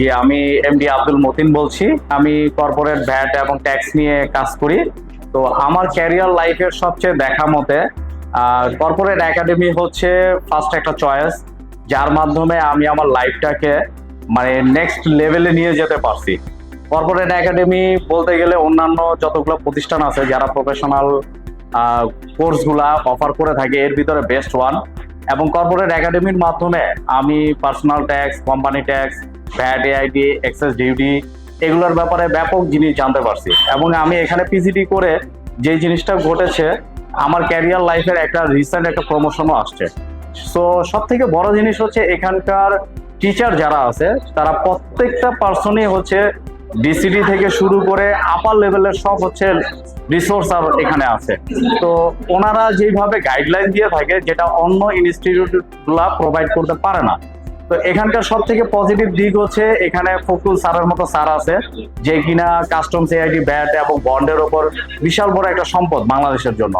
জি আমি এমডি আব্দুল মতিন বলছি। আমি কর্পোরেট ভ্যাট এবং ট্যাক্স নিয়ে কাজ করি। তো আমার ক্যারিয়ার লাইফের সবচেয়ে দেখা মতে কর্পোরেট একাডেমি হচ্ছে ফার্স্ট একটা চয়েস যার মাধ্যমে আমি আমার লাইফটাকে মানে নেক্সট লেভেলে নিয়ে যেতে পারছি। কর্পোরেট একাডেমি বলতে গেলে অন্যান্য যতগুলো প্রতিষ্ঠান আছে, যারা প্রফেশনাল কোর্সগুলা অফার করে থাকে, এর ভিতরে বেস্ট ওয়ান এবং কর্পোরেট একাডেমির মাধ্যমে আমি personal tax company tax VAT AIT excise duty এগুলোর ব্যাপারে ব্যাপক জিনিস জানতে পারছি। এবং আমি এখানে পিজিটি করে যে জিনিসটা ঘটেছে, আমার ক্যারিয়ার লাইফের একটা রিসেন্ট একটা প্রমোশনও আসছে। সো সব থেকে বড় জিনিস হচ্ছে এখানকার টিচার যারা আছে, তারা প্রত্যেকটা পার্সনই হচ্ছে ডিসিডি থেকে শুরু করে আপার লেভেলের সব হচ্ছে রিসোর্স আর এখানে আছে। তো ওনারা যেভাবে গাইডলাইন দিয়ে থাকে, যেটা অন্য ইনস্টিটিউটগুলা প্রোভাইড করতে পারে না। তো এখানকার সব থেকে পজিটিভ দিক হচ্ছে এখানে ফকুল স্যারের মতো স্যার আছে, যে কিনা কাস্টমস এআইডি ব্যাট এবং বন্ডের ওপর বিশাল বড় একটা সম্পদ বাংলাদেশের জন্য।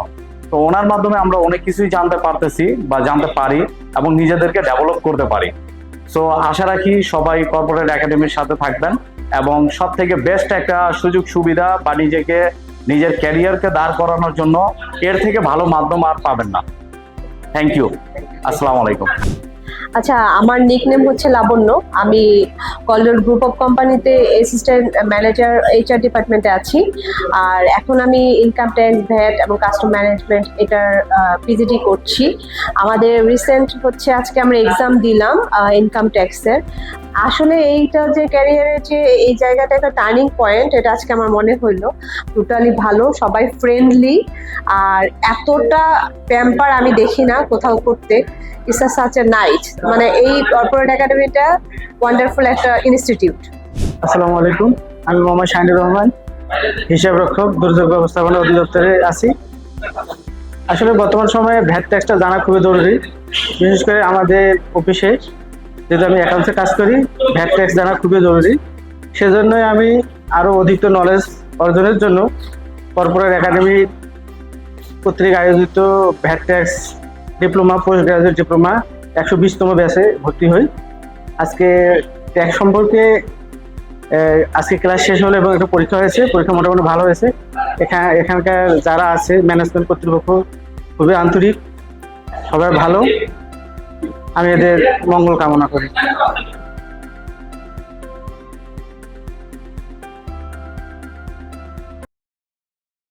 তো ওনার মাধ্যমে আমরা অনেক কিছুই জানতে পারতেছি বা জানতে পারি এবং নিজেদেরকে ডেভেলপ করতে পারি। সো আশা রাখি সবাই কর্পোরেট একাডেমির সাথে থাকবেন এবং সব থেকে বেস্ট একটা সুযোগ সুবিধা বা নিজেকে, নিজের ক্যারিয়ারকে দাঁড় করানোর জন্য এর থেকে ভালো মাধ্যম আর পাবেন না। থ্যাংক ইউ আসসালামু আলাইকুম আচ্ছা আমার নিক নেম হচ্ছে লাবণ্য। আমি কলডোর গ্রুপ অফ কোম্পানিতে অ্যাসিস্ট্যান্ট ম্যানেজার এইচআর ডিপার্টমেন্টে আছি। আর এখন আমি ইনকাম ট্যাক্স ভ্যাট এবং কাস্টম ম্যানেজমেন্ট এটার পিজিটি করছি। আমাদের রিসেন্ট হচ্ছে, আজকে আমরা এক্সাম দিলাম ইনকাম ট্যাক্সের আসলে এইটা যে ক্যারিয়ারের যে এই জায়গাটা একটা টার্নিং পয়েন্ট এটা আজকে আমার মনে হইল। টোটালি ভালো, সবাই ফ্রেন্ডলি আর এতটা প্যাম্পার আমি দেখি না কোথাও করতে। ইটস সাচ এ নাইট মানে এই কর্পোরেট একাডেমিটা ওয়ান্ডারফুল একটা ইনস্টিটিউট আসসালামু আলাইকুম। আমি মোহাম্মদ শাহিনুর রহমান, হিসাব রক্ষক, দুর্যোগ ব্যবস্থাপনা অধিদপ্তরে আছি। আসলে বর্তমান সময়ে ভ্যাট ট্যাক্সটা জানা খুবই জরুরি। বিশেষ করে আমাদের অফিসে যেহেতু আমি অ্যাকাউন্টসে কাজ করি ভ্যাট ট্যাক্স জানা খুবই জরুরি। সেজন্যই আমি আরও অধিক নলেজ অর্জনের জন্য কর্পোরেট একাডেমি কর্তৃক আয়োজিত VAT tax diploma post graduate diploma একশো বিশতম ব্যাচে ভর্তি হই। আজকে ট্যাক্স সম্পর্কে আজকে ক্লাস শেষ হলো এবং একটা পরীক্ষা হয়েছে, পরীক্ষা মোটামুটি ভালো হয়েছে। এখানে এখানকার যারা আছে ম্যানেজমেন্ট কর্তৃপক্ষ খুবই আন্তরিক, সবাই ভালো। আমি এদের মঙ্গল কামনা করি।